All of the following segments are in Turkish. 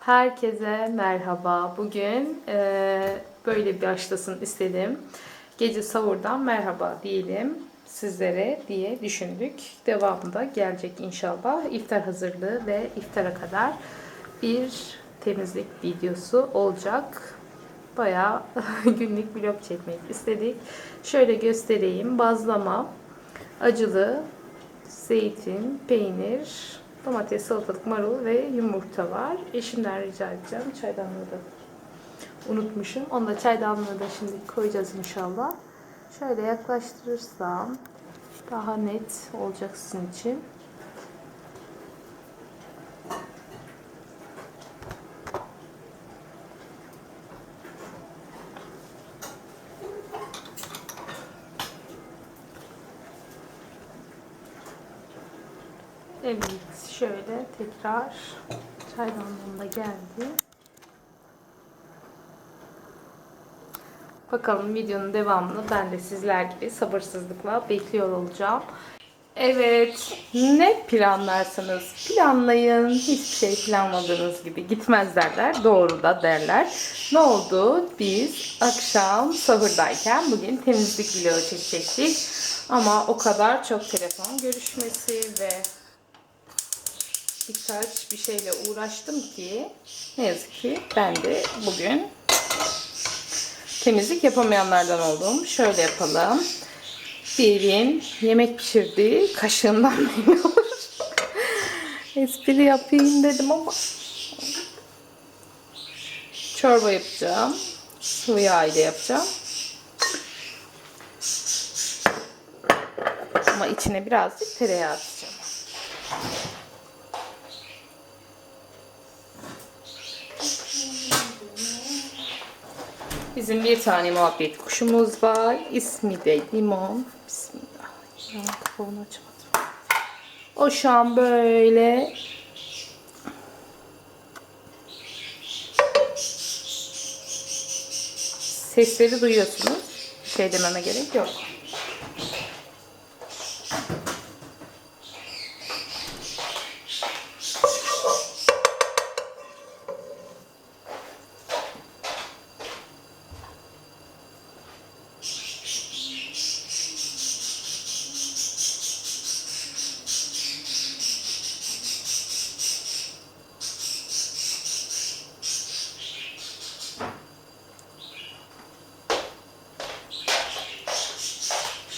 Herkese merhaba. Bugün eee, böyle bir başlasın istedim. Gece savurdan merhaba diyelim sizlere diye düşündük. Devamında gelecek inşallah. İftar hazırlığı ve iftara kadar bir temizlik videosu olacak. Bayağı günlük vlog çekmek istedik. Şöyle göstereyim. Bazlama, acılı, zeytin, peynir, domates, salatalık, marul ve yumurta var. Eşimden rica edeceğim. Çaydanlığı da unutmuşum. Onu da çaydanlığı da şimdi koyacağız inşallah. Şöyle yaklaştırırsam daha net olacak sizin için. Evet, şöyle tekrar çaydanlığım da geldi. Bakalım videonun devamını ben de sizler gibi sabırsızlıkla bekliyor olacağım. Evet, ne planlarsanız planlayın. Hiçbir şey planladığınız gibi gitmez derler. Doğru da derler. Ne oldu? Biz akşam sahurdayken bugün temizlik vlogu çekecektik. Ama o kadar çok telefon görüşmesi ve birkaç bir şeyle uğraştım ki ne yazık ki ben de bugün temizlik yapamayanlardan oldum. Şöyle yapalım. Diğerin yemek pişirdiği kaşığından olur. Espri yapayım dedim ama çorba yapacağım. Sıvı yağ ile yapacağım. Ama içine birazcık tereyağı atacağım. Bizim bir tane muhabbet kuşumuz var. İsmi de Limon. Bismillah. Ya, kafamı. O şu an böyle sesleri duyuyorsunuz. Şey dememe gerek yok.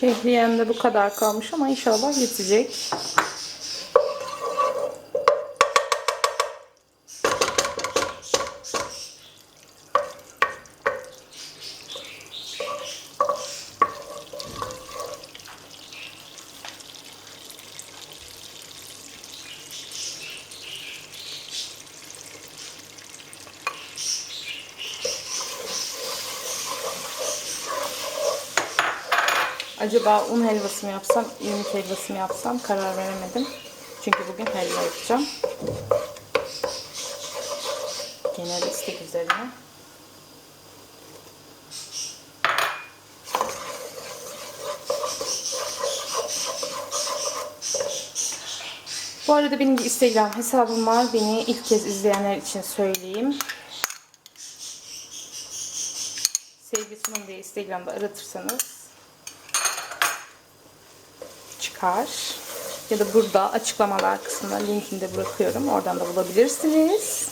Şehriyem de bu kadar kalmış ama inşallah yetecek. Acaba un helvası mı yapsam, irmik helvası mı yapsam karar veremedim. Çünkü bugün helva yapacağım. Genel istek üzerine. Bu arada benim Instagram hesabım var. Beni ilk kez izleyenler için söyleyeyim. Sevgi Sunum diye Instagram'da aratırsanız çıkar. Ya da burada açıklamalar kısmına linkini de bırakıyorum. Oradan da bulabilirsiniz.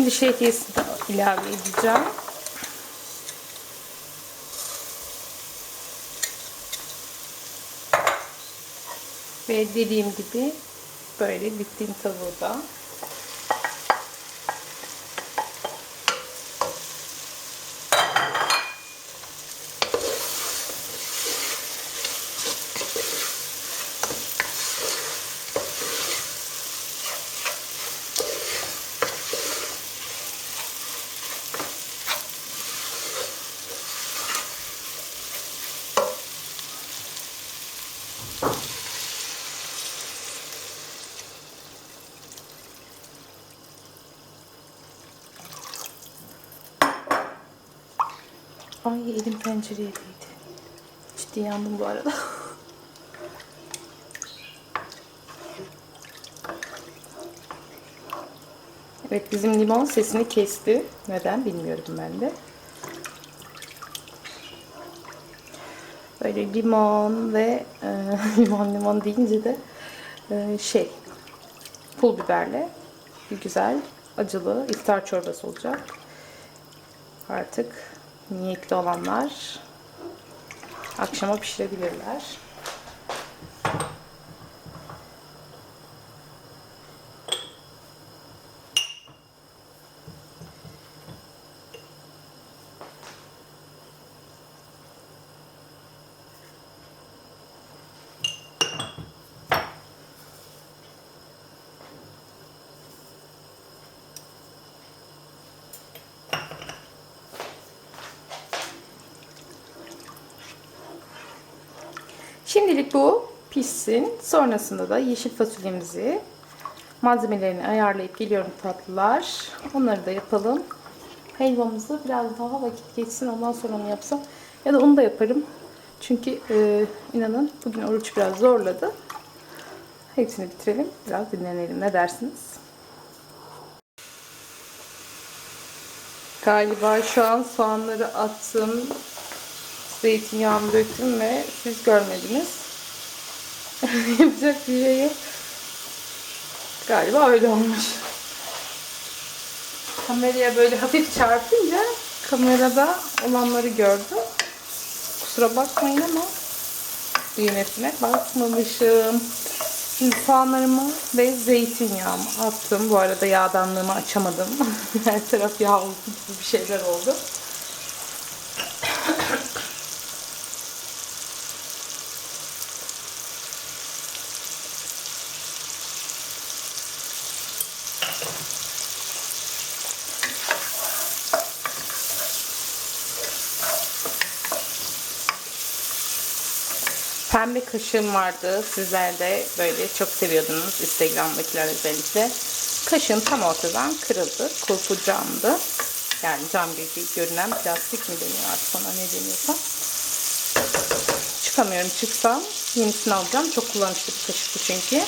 Şimdi şehriyesini de ilave edeceğim. Ve dediğim gibi böyle bittiğim tavuğu da Değdi. Ciddi yandım bu arada. Evet bizim limon sesini kesti. Neden bilmiyorum ben de. Böyle limon ve e, limon limon deyince de e, şey pul biberle bir güzel acılı iftar çorbası olacak. Artık niyetli olanlar akşama pişirebilirler. Şimdilik bu pişsin. Sonrasında da yeşil fasulyemizi malzemelerini ayarlayıp geliyorum tatlılar. Onları da yapalım. Helvamızı biraz daha vakit geçsin ondan sonra mı yapsam? Ya da onu da yaparım. Çünkü e, inanın bugün oruç biraz zorladı. Hepsini bitirelim. Biraz dinlenelim. Ne dersiniz? Galiba şu an soğanları attım. Zeytinyağını döktüm ve siz görmediniz. Yapacak bir şey yok. Galiba öyle olmuş. Kameraya böyle hafif çarpınca kamerada olanları gördüm. Kusura bakmayın ama düğmesine basmamışım. Şimdi soğanlarımı ve zeytinyağımı attım. Bu arada yağdanlığımı açamadım. Her taraf yağ oldu bir şeyler oldu. Pembe kaşığım vardı. Sizler de böyle çok seviyordunuz. Instagram'dakiler özellikle. Kaşığım tam ortadan kırıldı. Kulpu camdı. Yani cam gibi görünen plastik mi deniyor artık ona ne deniyorsa. Çıkamıyorum. Çıksam yenisini alacağım. Çok kullanışlı bir kaşık bu çünkü.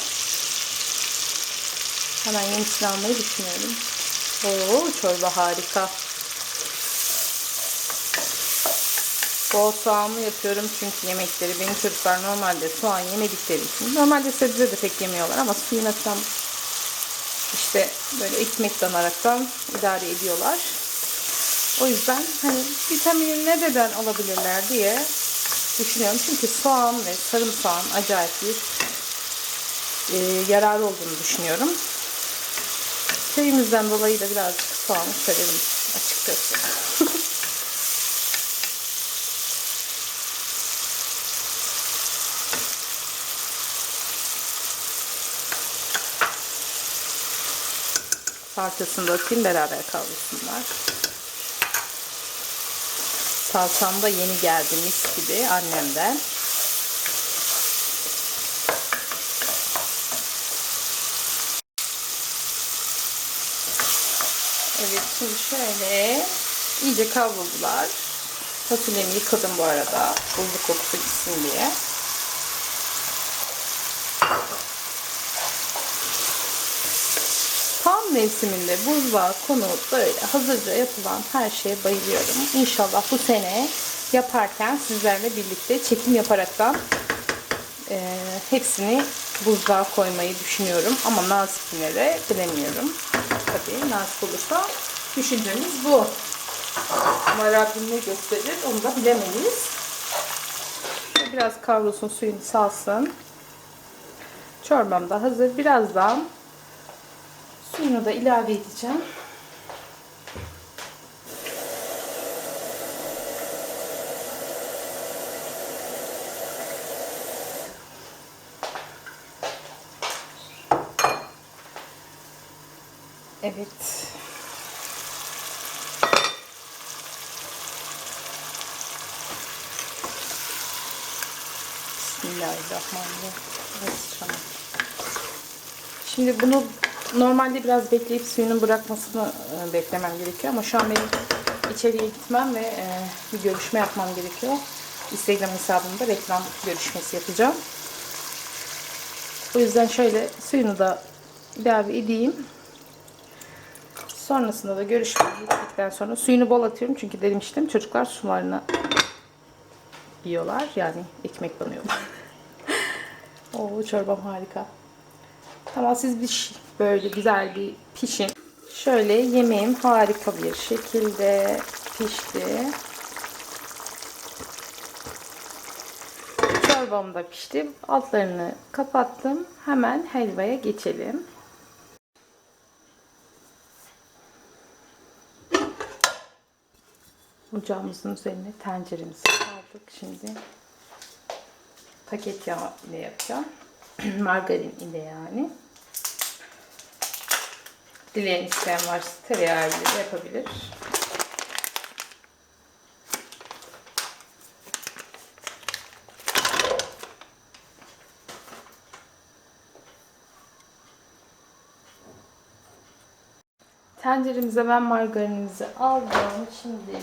Hemen yenisini almayı düşünüyorum. Oo çorba harika. Bol soğanlı yapıyorum çünkü yemekleri benim çocuklar normalde soğan yemedikleri için normalde sebze de pek yemiyorlar ama suyuna tam işte böyle ekmek danaraktan idare ediyorlar. O yüzden hani vitamini nereden alabilirler diye düşünüyorum. Çünkü soğan ve sarımsağın acayip bir e, yararı olduğunu düşünüyorum. Köyümüzden dolayı da birazcık soğanı severim açıkçası. Salçasını da atayım beraber kavrulsunlar. Salçam da yeni geldi mis gibi annemden. Evet şimdi şöyle iyice kavruldular. Fasulyemi yıkadım bu arada. Buzlu kokusu gitsin diye. Mevsiminde buzluğa konup böyle hazırca yapılan her şeye bayılıyorum. İnşallah bu sene yaparken sizlerle birlikte çekim yaparaktan e, hepsini buzluğa koymayı düşünüyorum. Ama nasip yine de bilemiyorum. Tabii nasip olursa düşüncemiz bu. Ama Rabbim ne gösterir onu da bilemeyiz. Biraz kavrulsun suyunu salsın. Çorbam da hazır. Birazdan Suyunu da ilave edeceğim. Evet. Bismillahirrahmanirrahim. Şimdi bunu normalde biraz bekleyip suyunun bırakmasını e, beklemem gerekiyor ama şu an benim içeriye gitmem ve e, bir görüşme yapmam gerekiyor. Instagram hesabımda reklam görüşmesi yapacağım. O yüzden şöyle suyunu da ilave edeyim. Sonrasında da görüşme bittikten sonra suyunu bol atıyorum. Çünkü demiştim çocuklar sularını yiyorlar. Yani ekmek banıyorlar. Oo çorbam harika. Tamam siz bir böyle güzel bir pişin. Şöyle yemeğim harika bir şekilde pişti. Çorbam da pişti. Altlarını kapattım. Hemen helvaya geçelim. Ocağımızın üzerine tenceremizi aldık. Şimdi paket yağ ile yapacağım. Margarin ile yani. Dileyen isteyen varsa tereyağı ile de yapabilir. Tenceremize ben margarinimizi aldım. Şimdi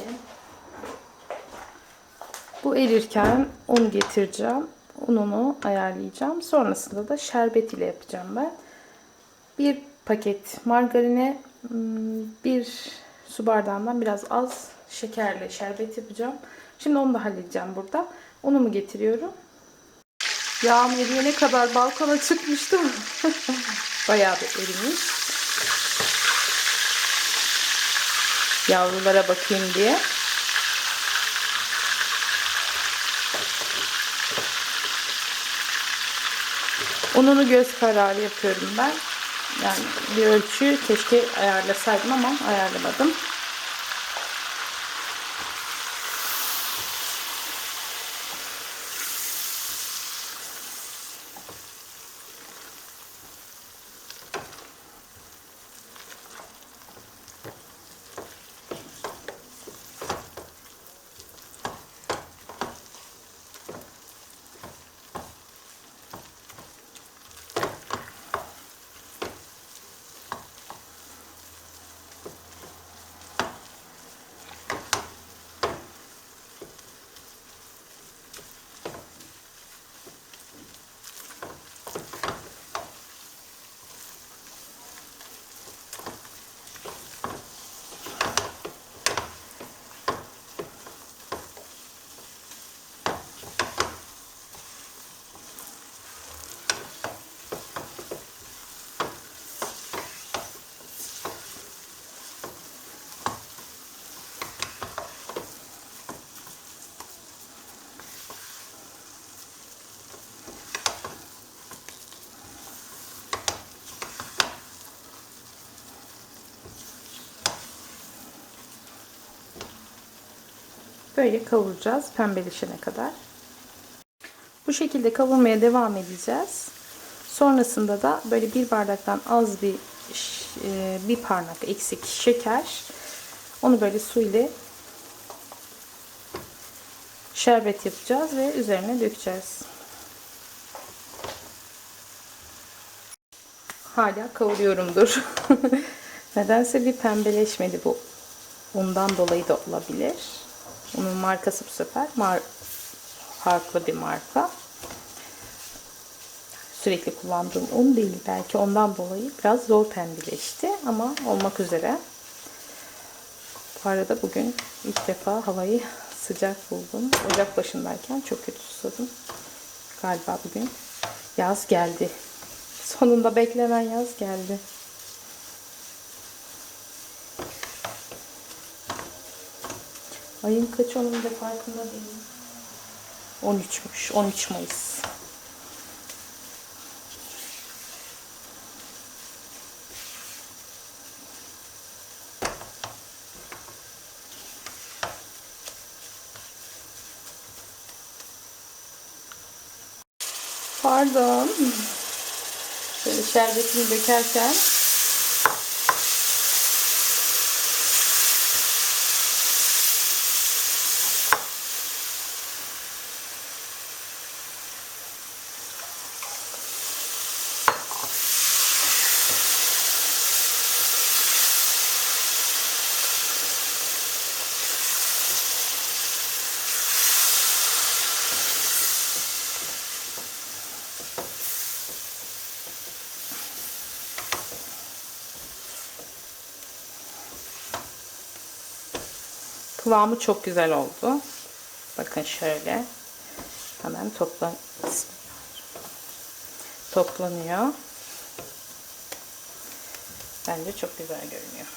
bu erirken un getireceğim. Ununu ayarlayacağım. Sonrasında da şerbet ile yapacağım ben. Bir paket margarine hmm, bir su bardağından biraz az şekerle şerbet yapacağım. Şimdi onu da halledeceğim burada. Unumu getiriyorum. Yağım eriyene kadar balkona çıkmıştım. Bayağı da erimiş. Yavrulara bakayım diye. Ununu göz kararı yapıyorum ben. Yani bir ölçü keşke ayarlasaydım ama ayarlamadım. Böyle kavuracağız pembeleşene kadar. Bu şekilde kavurmaya devam edeceğiz. Sonrasında da böyle bir bardaktan az bir e, bir parmak eksik şeker. Onu böyle su ile şerbet yapacağız ve üzerine dökeceğiz. Hala kavuruyorumdur. Nedense bir pembeleşmedi bu. Ondan dolayı da olabilir. Onun markası bu sefer mar farklı bir marka. Sürekli kullandığım un değil belki ondan dolayı biraz zor pembeleşti ama olmak üzere. Bu arada bugün ilk defa havayı sıcak buldum. Ocak başındayken çok kötü susadım. Galiba bugün yaz geldi. Sonunda beklenen yaz geldi. Ayın kaç onun da farkında değilim. 13'müş. 13 Mayıs. Pardon. Şöyle şerbetini dökerken Kıvamı çok güzel oldu. Bakın şöyle. Hemen topla toplanıyor. Bence çok güzel görünüyor.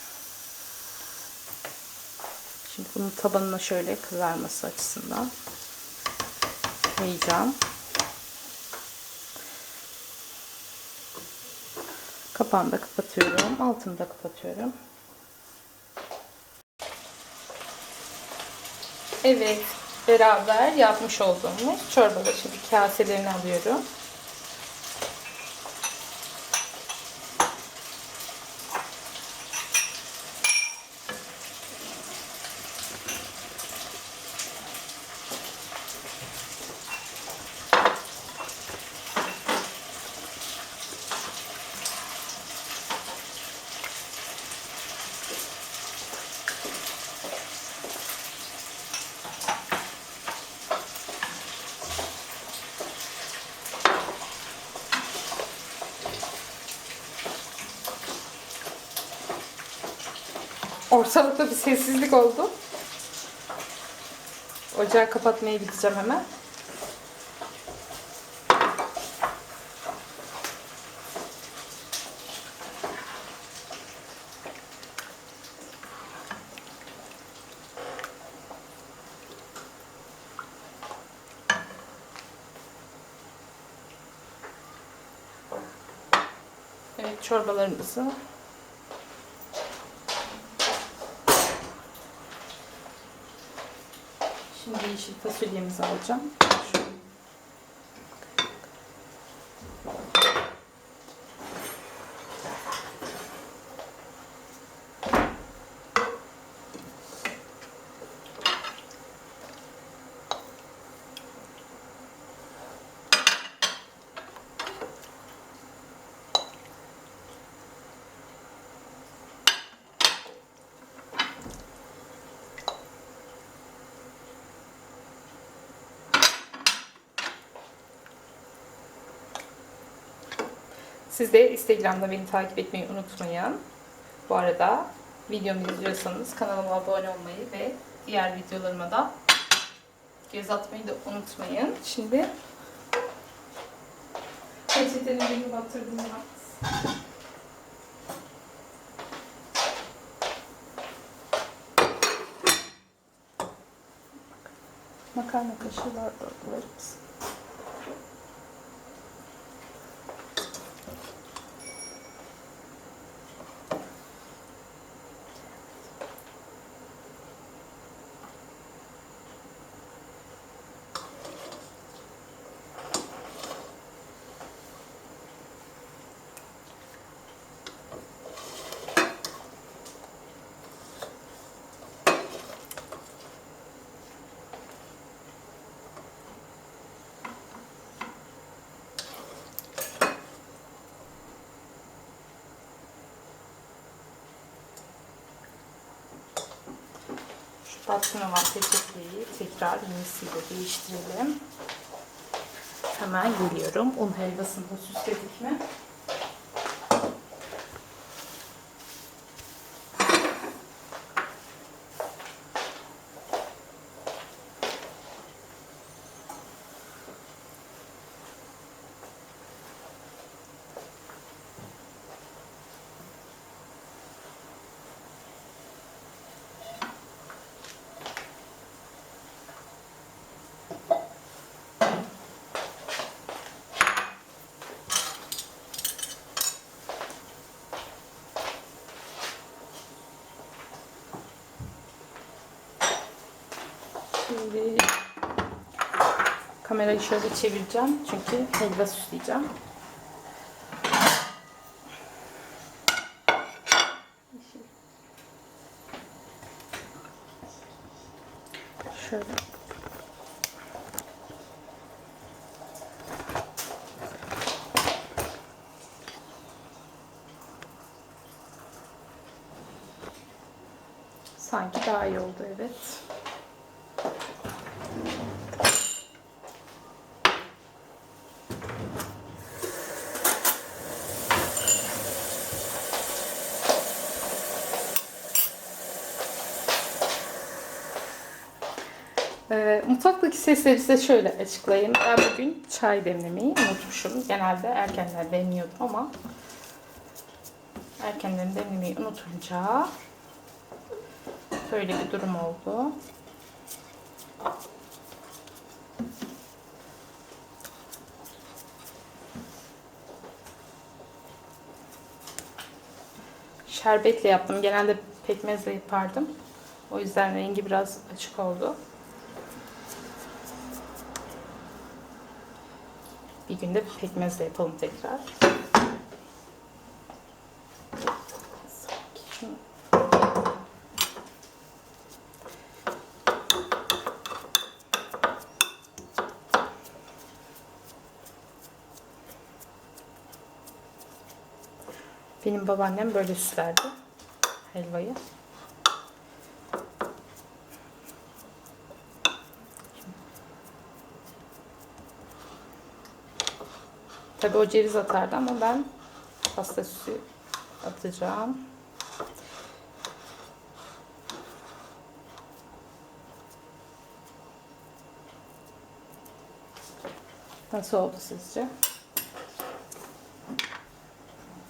Şimdi bunun tabanına şöyle kızarması açısından yayacağım. Kapağını da kapatıyorum. Altını da kapatıyorum. Evet, beraber yapmış olduğumuz çorbaları şimdi kaselerini alıyorum. Ortalıkta bir sessizlik oldu. Ocağı kapatmaya gideceğim hemen. Evet çorbalarımızı Şimdi yeşil fasulyemizi alacağım. Siz de Instagram'da beni takip etmeyi unutmayın. Bu arada videomu izliyorsanız kanalıma abone olmayı ve diğer videolarıma da göz atmayı da unutmayın. Şimdi peçetenin beni batırdım ya. Makarna kaşığı var orada baskın olan peçeteyi tekrar yenisiyle değiştirelim. Hemen geliyorum. Un helvasını da süsledik mi? Şimdi kamerayı şöyle çevireceğim çünkü helva süsleyeceğim. Şöyle. Sanki daha iyi oldu evet. Ee, mutfaktaki sesleri size şöyle açıklayayım. Ben bugün çay demlemeyi unutmuşum. Genelde erkenden demliyordum ama erkenden demlemeyi unutunca böyle bir durum oldu. Şerbetle yaptım. Genelde pekmezle yapardım. O yüzden rengi biraz açık oldu. Bir günde pekmezle yapalım tekrar. Benim babaannem böyle süslerdi helvayı. Tabii o ceviz atardı ama ben pasta süsü atacağım. Nasıl oldu sizce?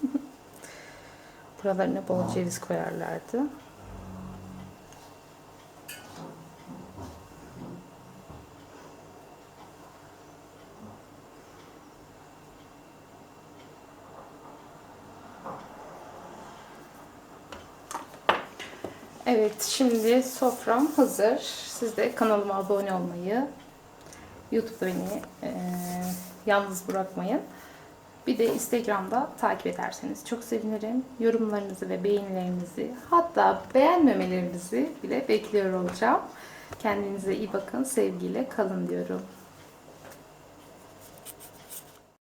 Buralarına bol ceviz koyarlardı. Evet, şimdi sofram hazır. Siz de kanalıma abone olmayı, YouTube'da beni eee, yalnız bırakmayın. Bir de Instagram'da takip ederseniz çok sevinirim. Yorumlarınızı ve beğenilerinizi hatta beğenmemelerinizi bile bekliyor olacağım. Kendinize iyi bakın. Sevgiyle kalın diyorum.